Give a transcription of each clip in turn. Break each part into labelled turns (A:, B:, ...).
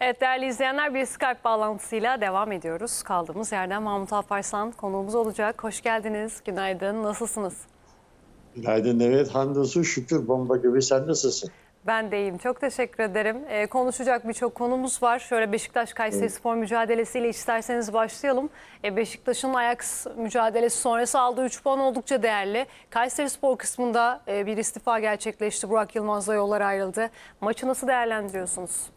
A: Evet değerli izleyenler bir Skype bağlantısıyla devam ediyoruz. Kaldığımız yerden Mahmut Alparslan konuğumuz olacak. Hoş geldiniz. Günaydın. Nasılsınız?
B: Günaydın evet hamdolsun şükür bomba gibi sen nasılsın?
A: Ben de iyiyim. Çok teşekkür ederim. Ee, konuşacak birçok konumuz var. Şöyle Beşiktaş Kayseri Spor mücadelesiyle isterseniz başlayalım. Ee, Beşiktaş'ın Ajax mücadelesi sonrası aldığı 3 puan oldukça değerli. Kayseri Spor kısmında e, bir istifa gerçekleşti. Burak Yılmaz'la yollar ayrıldı. Maçı nasıl değerlendiriyorsunuz?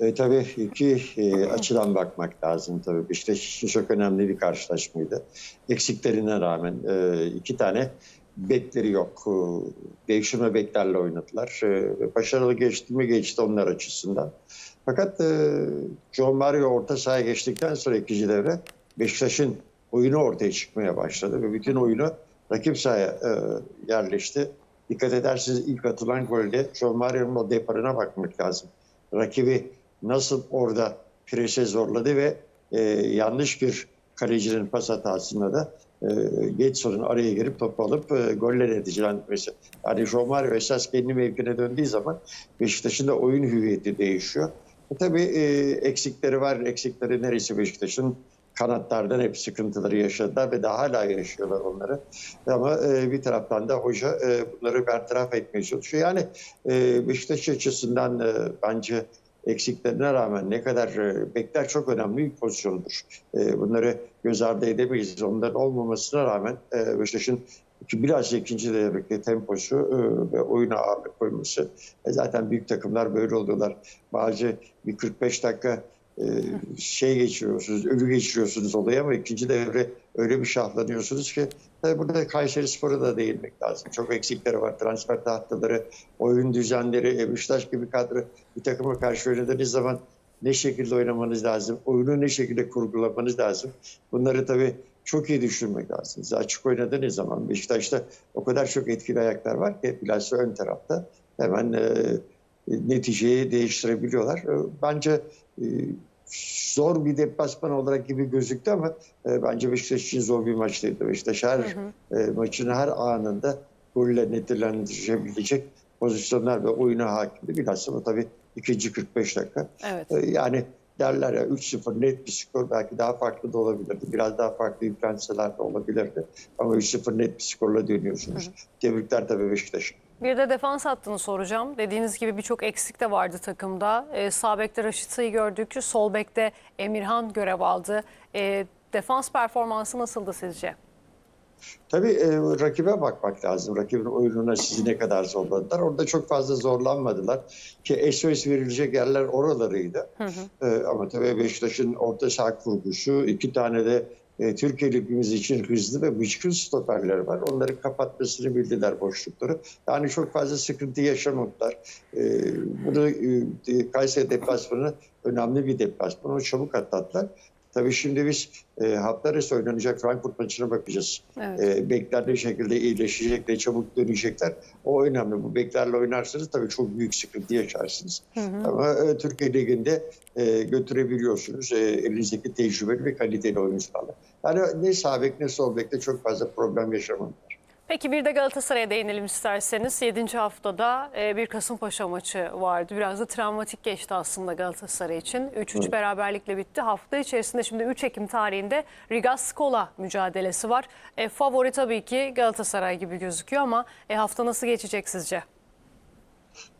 B: E, tabii iki e, açıdan bakmak lazım tabii. Beşiktaş için çok önemli bir karşılaşmaydı. Eksiklerine rağmen e, iki tane bekleri yok. E, Devşirme beklerle oynadılar. E, başarılı geçti mi geçti onlar açısından. Fakat e, John Mario orta sahaya geçtikten sonra ikinci devre Beşiktaş'ın oyunu ortaya çıkmaya başladı ve bütün oyunu rakip sahaya e, yerleşti. Dikkat ederseniz ilk atılan golde John Mario'nun o deparına bakmak lazım. Rakibi nasıl orada prese zorladı ve e, yanlış bir kalecinin pas hatasında da e, Getson'un araya girip topu alıp e, goller neticelenmesi. Yani John Mario esas kendi mevkine döndüğü zaman Beşiktaş'ın da oyun hüviyeti değişiyor. E, tabii e, eksikleri var. Eksikleri neresi Beşiktaş'ın? Kanatlardan hep sıkıntıları yaşadılar ve daha hala yaşıyorlar onları. Ama e, bir taraftan da hoca e, bunları bertaraf etmeye çalışıyor. Yani e, Beşiktaş açısından e, bence eksiklerine rağmen ne kadar e, bekler çok önemli bir pozisyondur. E, bunları göz ardı edemeyiz. Onların olmamasına rağmen e, Beşiktaş'ın biraz ikinci devredeki temposu ve oyuna ağırlık koyması. Zaten büyük takımlar böyle oluyorlar. Bazı bir 45 dakika şey geçiriyorsunuz, ölü geçiriyorsunuz olayı ama ikinci devre öyle bir şahlanıyorsunuz ki tabii burada Kayseri Spor'a da değinmek lazım. Çok eksikleri var. Transfer tahtaları, oyun düzenleri, e, Beşiktaş gibi kadro bir takıma karşı oynadığınız zaman ne şekilde oynamanız lazım, oyunu ne şekilde kurgulamanız lazım. Bunları tabii çok iyi düşünmek lazım. Siz açık oynadığınız zaman Beşiktaş'ta o kadar çok etkili ayaklar var ki bilhassa ön tarafta hemen e, neticeyi değiştirebiliyorlar. E, bence e, zor bir deplasman olarak gibi gözüktü ama e, bence Beşiktaş için zor bir maçtıydı. Beşiktaş her e, maçın her anında golle neticelendirebilecek pozisyonlar ve oyuna hakimdi. Bilhassa bu tabii ikinci 45 dakika.
A: Evet.
B: E, yani derler ya 3-0 net bir skor belki daha farklı da olabilirdi. Biraz daha farklı yüklenseler de olabilirdi. Ama 3-0 net bir skorla dönüyorsunuz. Tebrikler tabii Beşiktaş'a.
A: Bir de defans hattını soracağım. Dediğiniz gibi birçok eksik de vardı takımda. E, sağ bekte Raşit Say'ı gördük. Sol bekte Emirhan görev aldı. E, defans performansı nasıldı sizce?
B: Tabii e, rakibe bakmak lazım. Rakibin oyununa sizi ne kadar zorladılar. Orada çok fazla zorlanmadılar. Ki SOS verilecek yerler oralarıydı. E, ama tabii Beşiktaş'ın orta saha kurgusu, iki tane de e, Türkiye Ligimiz için hızlı ve bıçkın stoperleri var. Onların kapatmasını bildiler boşlukları. Yani çok fazla sıkıntı yaşamadılar. E, bunu e, Kayseri deplasmanı önemli bir deplasman. Onu çabuk atlattılar. Tabii şimdi biz e, hafta arası oynanacak Frankfurt maçına bakacağız.
A: Evet.
B: E, bekler ne şekilde iyileşecek, ne çabuk dönecekler. O önemli. Bu beklerle oynarsanız tabii çok büyük sıkıntı yaşarsınız. Ama e, Türkiye Ligi'nde e, götürebiliyorsunuz. E, elinizdeki tecrübeli ve kaliteli oyuncularla. Yani ne sağ bek ne sol bekte çok fazla problem yaşamadılar.
A: Peki bir de Galatasaray'a değinelim isterseniz. 7. haftada e, bir Kasımpaşa maçı vardı. Biraz da travmatik geçti aslında Galatasaray için. 3-3 beraberlikle bitti. Hafta içerisinde şimdi 3 Ekim tarihinde Riga Skola mücadelesi var. E, favori tabii ki Galatasaray gibi gözüküyor ama e, hafta nasıl geçecek sizce?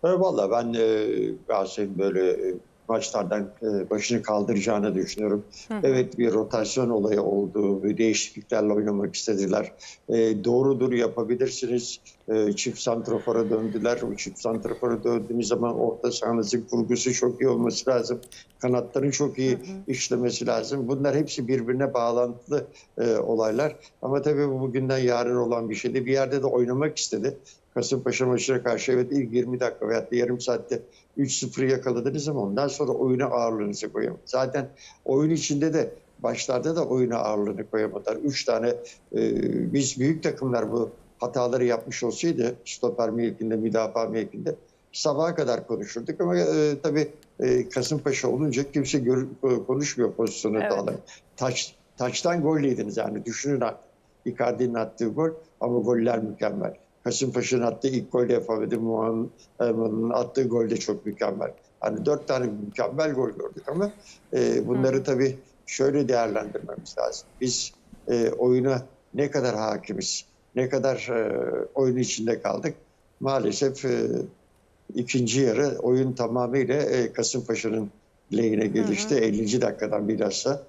B: E, Valla ben e, Galatasaray'ın böyle e, maçlardan e, başını kaldıracağını düşünüyorum. Evet bir rotasyon olayı oldu ve değişikliklerle oynamak istediler. E, doğrudur yapabilirsiniz. E, çift santrafora döndüler. O çift santrafora döndüğünüz zaman orta sahanızın kurgusu çok iyi olması lazım. Kanatların çok iyi işlemesi lazım. Bunlar hepsi birbirine bağlantılı e, olaylar. Ama tabii bu bugünden yarın olan bir şeydi. Bir yerde de oynamak istedi. Kasımpaşa maçına karşı evet ilk 20 dakika da yarım saatte 3-0'ı yakaladınız ama ondan sonra oyuna ağırlığınızı koyamadınız. Zaten oyun içinde de başlarda da oyuna ağırlığını koyamadılar. Üç tane e, biz büyük takımlar bu hataları yapmış olsaydı stoper mevkinde, müdafaa mevkinde sabaha kadar konuşurduk ama e, tabii e, Kasımpaşa olunca kimse gör, konuşmuyor pozisyonu
A: Evet.
B: evet. Taç, taçtan gol yediniz yani düşünün artık. Icardi'nin attığı gol ama goller mükemmel. Kasımpaşa'nın attığı ilk gol yapamadı. Muhan'ın attığı gol de çok mükemmel. Hani dört tane mükemmel gol gördük ama e, bunları tabii şöyle değerlendirmemiz lazım. Biz e, oyuna ne kadar hakimiz, ne kadar e, oyun içinde kaldık. Maalesef e, ikinci yarı oyun tamamıyla e, Kasımpaşa'nın lehine gelişti. 50. dakikadan bilhassa.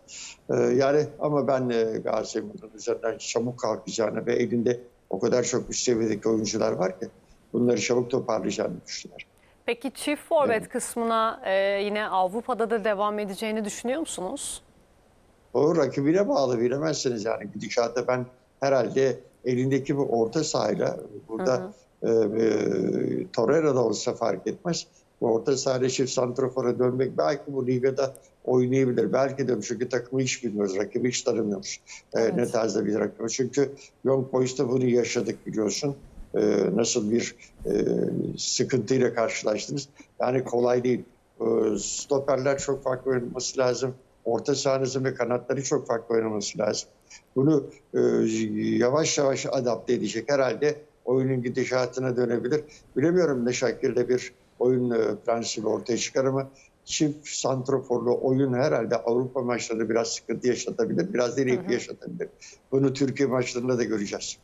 B: E, yani ama ben e, bunun üzerinden çabuk kalkacağını ve elinde o kadar çok üst seviyedeki oyuncular var ki bunları çabuk toparlayacağını düşünüyorum.
A: Peki çift forvet kısmına e, yine Avrupa'da da devam edeceğini düşünüyor musunuz?
B: O rakibine bağlı bilemezsiniz yani gidişatta ben herhalde elindeki bu orta sahayla burada e, e, Torreira da olsa fark etmez. Orta sahayla çift santrafora dönmek belki bu ligada oynayabilir. Belki de çünkü takımı hiç bilmiyoruz. Rakibi hiç tanımıyoruz.
A: Evet.
B: ne tarzda bir rakip. Çünkü Young Boys'ta bunu yaşadık biliyorsun. E, nasıl bir e, sıkıntıyla karşılaştınız. Yani kolay değil. E, stoperler çok farklı oynaması lazım. Orta sahanızın ve kanatları çok farklı oynaması lazım. Bunu e, yavaş yavaş adapte edecek. Herhalde oyunun gidişatına dönebilir. Bilemiyorum ne şekilde bir oyun e, prensibi ortaya çıkar ama çift santroforlu oyun herhalde Avrupa maçlarında biraz sıkıntı yaşatabilir. Biraz renkli yaşatabilir. Bunu Türkiye maçlarında da göreceğiz.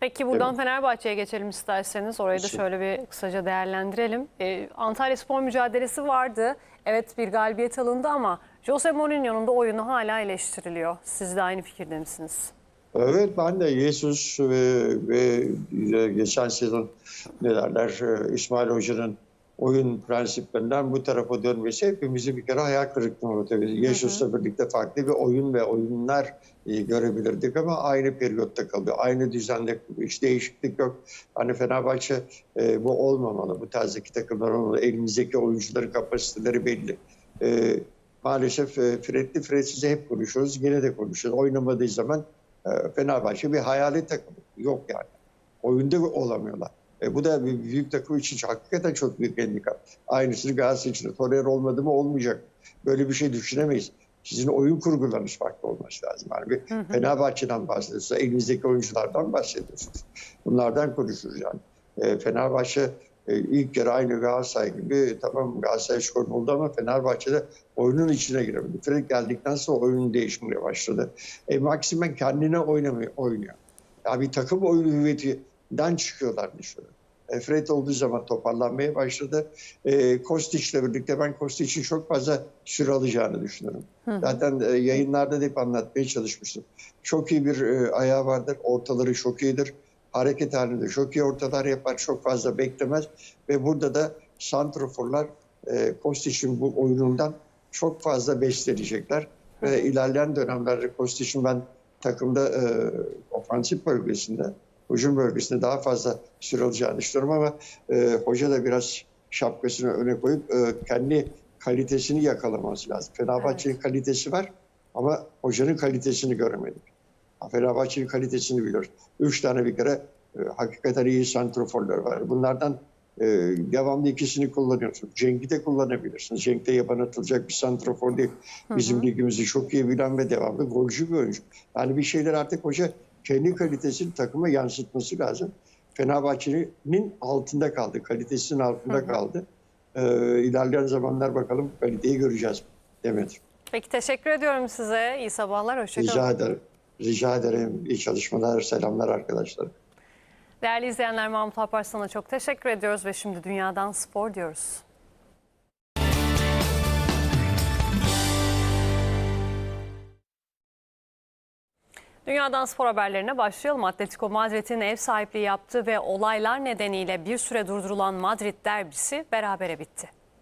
A: Peki buradan Fenerbahçe'ye geçelim isterseniz. Orayı da şöyle bir kısaca değerlendirelim. Ee, Antalya Spor mücadelesi vardı. Evet bir galibiyet alındı ama Jose Mourinho'nun da oyunu hala eleştiriliyor. Siz de aynı fikirde misiniz?
B: Evet ben de Jesus ve, ve geçen sezon ne derler e, İsmail Hoca'nın oyun prensiplerinden bu tarafa dönmesi hepimizi bir kere hayal kırıklığına uğratabilir. Jesus'la birlikte farklı bir oyun ve oyunlar e, görebilirdik ama aynı periyotta kalıyor. Aynı düzende. Hiç değişiklik yok. Hani Fenerbahçe e, bu olmamalı. Bu tarzdaki takımlar olmalı. Elimizdeki oyuncuların kapasiteleri belli. E, maalesef e, Fred'li Fred'siz hep konuşuyoruz. Yine de konuşuyoruz. Oynamadığı zaman e, Fenerbahçe bir hayali takım. Yok yani. Oyunda olamıyorlar. E, bu da bir büyük takım için hakikaten çok büyük handikap. Aynısını Galatasaray için. de. Torreira olmadı mı olmayacak. Böyle bir şey düşünemeyiz. Sizin oyun kurgularınız farklı olması lazım. Yani bir Fenerbahçe'den bahsediyorsunuz. Elinizdeki oyunculardan bahsediyorsunuz. Bunlardan konuşuruz yani. E, Fenerbahçe e, ilk kere aynı Galatasaray gibi tamam Galatasaray skor buldu ama Fenerbahçe'de oyunun içine giremedi. Fred geldikten sonra oyunun değişmeye başladı. E, Maximen kendine oynamıyor, oynuyor. Ya bir takım oyunu hüviyetinden çıkıyorlar dışarı. E, Fred olduğu zaman toparlanmaya başladı. E, Kostic'le birlikte ben Kostic'in çok fazla süre alacağını düşünüyorum. Zaten e, yayınlarda da hep anlatmaya çalışmıştım. Çok iyi bir e, ayağı vardır, ortaları çok iyidir. Hareket halinde çok iyi ortalar yapar, çok fazla beklemez. Ve burada da santroforlar e, Kostic'in bu oyunundan çok fazla beslenecekler. Ve ilerleyen dönemlerde Kostic'in ben takımda e, ofansif bölgesinde, hücum bölgesinde daha fazla süre alacağını düşünüyorum ama e, hoca da biraz şapkasını öne koyup e, kendi kalitesini yakalaması lazım. Fenerbahçe'nin kalitesi var ama hocanın kalitesini göremedik. Fenerbahçe'nin kalitesini biliyoruz. Üç tane bir kere e, hakikaten iyi santroforlar var. Bunlardan e, devamlı ikisini kullanıyorsunuz. Cenk'i de kullanabilirsiniz. Cenk de yaban atılacak bir santrofor değil. Bizim ligimizi çok iyi bilen ve devamlı golcü bir oyuncu. Yani bir şeyler artık hoca kendi kalitesini takıma yansıtması lazım. Fenerbahçe'nin altında kaldı. Kalitesinin altında kaldı. Ee, ilerleyen zamanlar bakalım kaliteyi göreceğiz. Demet.
A: Peki teşekkür ediyorum size. İyi sabahlar. Hoşçakalın.
B: Rica ederim. Rica ederim. İyi çalışmalar. Selamlar arkadaşlar.
A: Değerli izleyenler Mahmut Alparslan'a çok teşekkür ediyoruz ve şimdi Dünyadan Spor diyoruz. Dünyadan spor haberlerine başlayalım. Atletico Madrid'in ev sahipliği yaptığı ve olaylar nedeniyle bir süre durdurulan Madrid derbisi berabere bitti.